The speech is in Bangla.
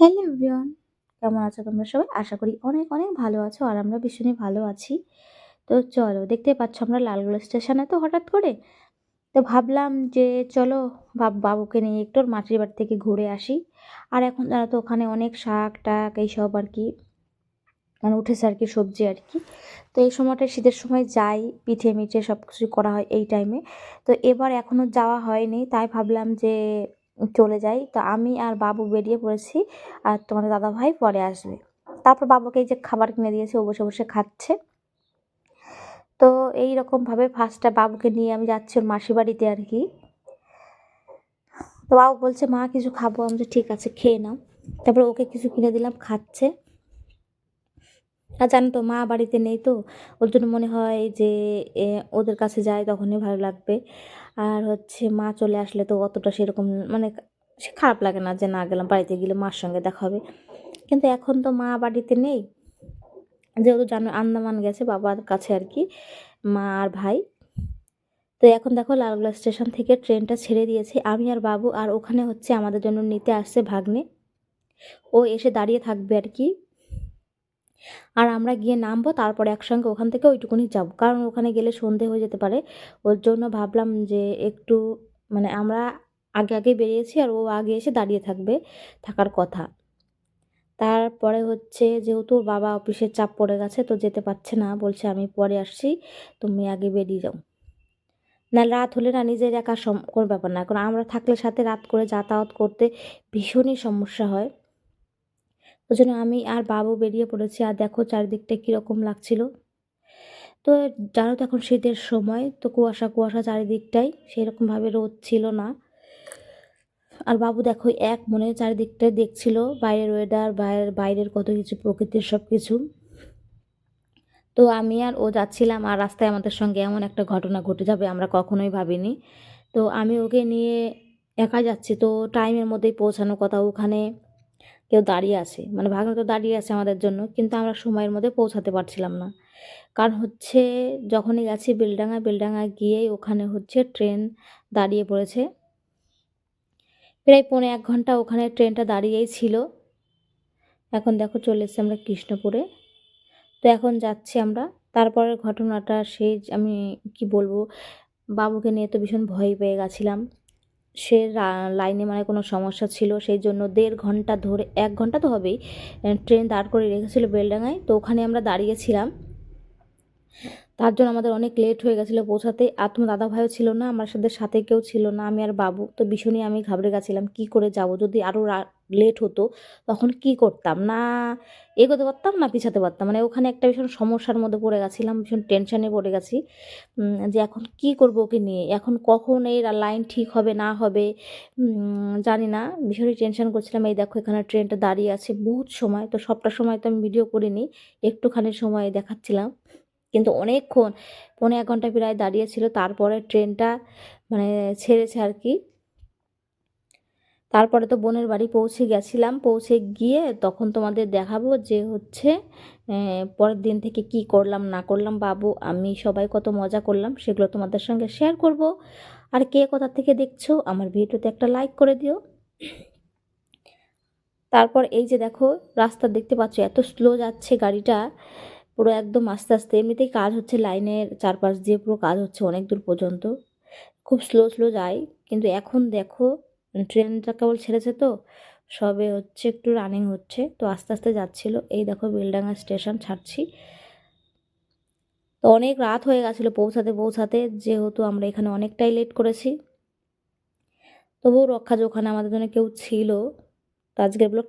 হ্যালো এভরিওয়ান, কেমন আছো তোমরা সবাই? আশা করি অনেক অনেক ভালো আছো আর আমরা ভীষণই ভালো আছি। তো চলো দেখতে পাচ্ছ আমরা লালগোলা স্টেশনে তো হঠাৎ করে? তো ভাবলাম যে চলো বাব বাবুকে নিয়ে একটু মাটির বাড়ি থেকে ঘুরে আসি। আর এখন জানো তো ওখানে অনেক শাক টাক এইসব আর কি মানে উঠেছে আর কি সবজি আর কি। তো এই সময়টা শীতের সময় যাই, পিঠে মিঠে সব কিছু করা হয় এই টাইমে তো এবার এখনও যাওয়া হয়নি, তাই ভাবলাম যে চলে যাই। তো আমি আর বাবু বেরিয়ে পড়েছি আর তোমাদের দাদা ভাই পরে আসবে। তারপর বাবুকে এই যে খাবার কিনে দিয়েছে, ও বসে বসে খাচ্ছে। তো এই রকমভাবে ফার্স্টটা বাবুকে নিয়ে আমি যাচ্ছি ওর মাসি বাড়িতে আর কি। তো বাবু বলছে, মা, কিছু খাব। আমি ঠিক আছে, খেয়ে নাও। তারপর ওকে কিছু কিনে দিলাম, খাচ্ছে। আর জানো তো, মা বাড়িতে নেই তো, ওর জন্য মনে হয় যে ওদের কাছে যায় তখনই ভালো লাগবে। আর হচ্ছে মা চলে আসলে তো অতটা সেরকম মানে সে খারাপ লাগে না যে না গেলাম, বাড়িতে গেলে মার সঙ্গে দেখা হবে। কিন্তু এখন তো মা বাড়িতে নেই। যেহেতু জানো আন্দামান গেছে বাবার কাছে আর কি, মা আর ভাই। তো এখন দেখো লালগোলা স্টেশন থেকে ট্রেনটা ছেড়ে দিয়েছে। আমি আর বাবু আর ওখানে হচ্ছে আমাদের জন্য নিতে আসছে ভাগ্নে। ও এসে দাঁড়িয়ে থাকবে আর কি। আর আমরা গিয়ে নামবো, তারপরে একসঙ্গে ওখান থেকে ওইটুকুনি যাব। কারণ ওখানে গেলে সন্ধে হয়ে যেতে পারে। ওর জন্য ভাবলাম যে একটু মানে আমরা আগে আগে বেরিয়েছি আর ও আগে এসে দাঁড়িয়ে থাকবে থাকার কথা। তারপরে হচ্ছে যেহেতু বাবা অফিসের চাপ পড়ে গেছে, তো যেতে পারছে না। বলছে, আমি পরে আসছি, তুমি আগে বেরিয়ে যাও। না, রাত হলে না নিজের একা সম কোনো ব্যাপার না। কারণ আমরা থাকলে সাথে রাত করে যাতায়াত করতে ভীষণই সমস্যা হয়। ওই জন্য আমি আর বাবু বেরিয়ে পড়েছি। আর দেখো চারিদিকটা কীরকম লাগছিল। তো জানো তো এখন শীতের সময়, তো কুয়াশা কুয়াশা চারিদিকটাই, সেরকমভাবে রোদ ছিল না। আর বাবু দেখো এক মনে চারিদিকটা দেখছিল, বাইরের ওয়েদার বাইরের বাইরের কত কিছু প্রকৃতির সব কিছু তো আমি আর ও যাচ্ছিলাম, আর রাস্তায় আমাদের সঙ্গে এমন একটা ঘটনা ঘটে যাবে আমরা কখনোই ভাবিনি। তো আমি ওকে নিয়ে একা যাচ্ছি, তো টাইমের মধ্যেই পৌঁছানোর কথা ওখানে। কেউ দাঁড়িয়ে আছে। মানে ভাগ্নে তো দাঁড়িয়ে আছে আমাদের জন্য, কিন্তু আমরা সময়ের মধ্যে পৌঁছাতে পারছিলাম না। কারণ হচ্ছে যখনই গেছি বেলডাঙা বেলডাঙা গিয়েই ওখানে হচ্ছে ট্রেন দাঁড়িয়ে পড়েছে। প্রায় পৌনে এক ঘণ্টা ওখানে ট্রেনটা দাঁড়িয়েই ছিল। এখন দেখো চলে এসেছি আমরা কৃষ্ণপুরে। তো এখন যাচ্ছি আমরা। তারপরের ঘটনাটা সেই আমি কি বলব, বাবুকে নিয়ে তো ভীষণ ভয় পেয়ে গেছিলাম। সে লাইনে মানে কোনো সমস্যা ছিল, সেই জন্য দেড় ঘণ্টা ধরে, এক ঘণ্টা তো হবেই ট্রেন দাঁড় করে রেখেছিল বেলডাঙায় তো ওখানে আমরা দাঁড়িয়েছিলাম। তার জন্য আমাদের অনেক লেট হয়ে গেছিল পৌঁছাতে, আর তোমার দাদা ভাইও ছিল না, আমার সাথে সাথে কেউ ছিল না, আমি আর বাবু, তো ভীষণই আমি ঘাবড়ে গেছিলাম, কি করে যাব? যদি আরও লেট হতো, তখন কি করতাম? না এগোতে পারতাম, না পিছাতে পারতাম। মানে ওখানে একটা ভীষণ সমস্যার মধ্যে পড়ে গেছিলাম, ভীষণ টেনশানে পড়ে গেছি। যে এখন কি করব ওকে নিয়ে? এখন কখন এর লাইন ঠিক হবে, না হবে? জানি না। ভীষণই টেনশান করছিলাম। এই দেখো এখানে ট্রেনটা দাঁড়িয়ে আছে বহুত সময়। তো সবটা সময় তো আমি ভিডিও করিনি, একটুখানি সময় দেখাচ্ছিলাম। কিন্তু অনেকক্ষণ, পৌনে এক ঘণ্টা প্রায় দাঁড়িয়ে ছিল। তারপরে ট্রেনটা মানে ছেড়েছে আর কি। তারপরে তো বোনের বাড়ি পৌঁছে গেছিলাম। পৌঁছে গিয়ে তখন তোমাদের দেখাবো যে হচ্ছে পরের দিন থেকে কি করলাম, না করলাম। বাবু, আমি সবাই কত মজা করলাম, সেগুলো তোমাদের সঙ্গে শেয়ার করব। আর কে কোথা থেকে দেখছ, আমার ভিডিওতে একটা লাইক করে দিও। তারপর এই যে দেখো, রাস্তা দেখতে পাচ্ছ, এত স্লো যাচ্ছে গাড়িটা। পুরো একদম আস্তে আস্তে, এমনিতেই কাজ হচ্ছে লাইনের চারপাশ দিয়ে পুরো কাজ হচ্ছে অনেক দূর পর্যন্ত। খুব স্লো স্লো যায়। কিন্তু এখন দেখো ট্রেনটা কেবল ছেড়েছে তো, সবে হচ্ছে একটু রানিং হচ্ছে, তো আস্তে আস্তে যাচ্ছিল। এই দেখো বেলডাঙ্গা স্টেশন ছাড়ছি। তো অনেক রাত হয়ে গেছিল পৌঁছাতে পৌঁছাতে, যেহেতু আমরা এখানে অনেকটাই লেট করেছি। তবুও রক্ষা যোখানে আমাদের জন্য কেউ ছিল। তো আজকের ব্লগটা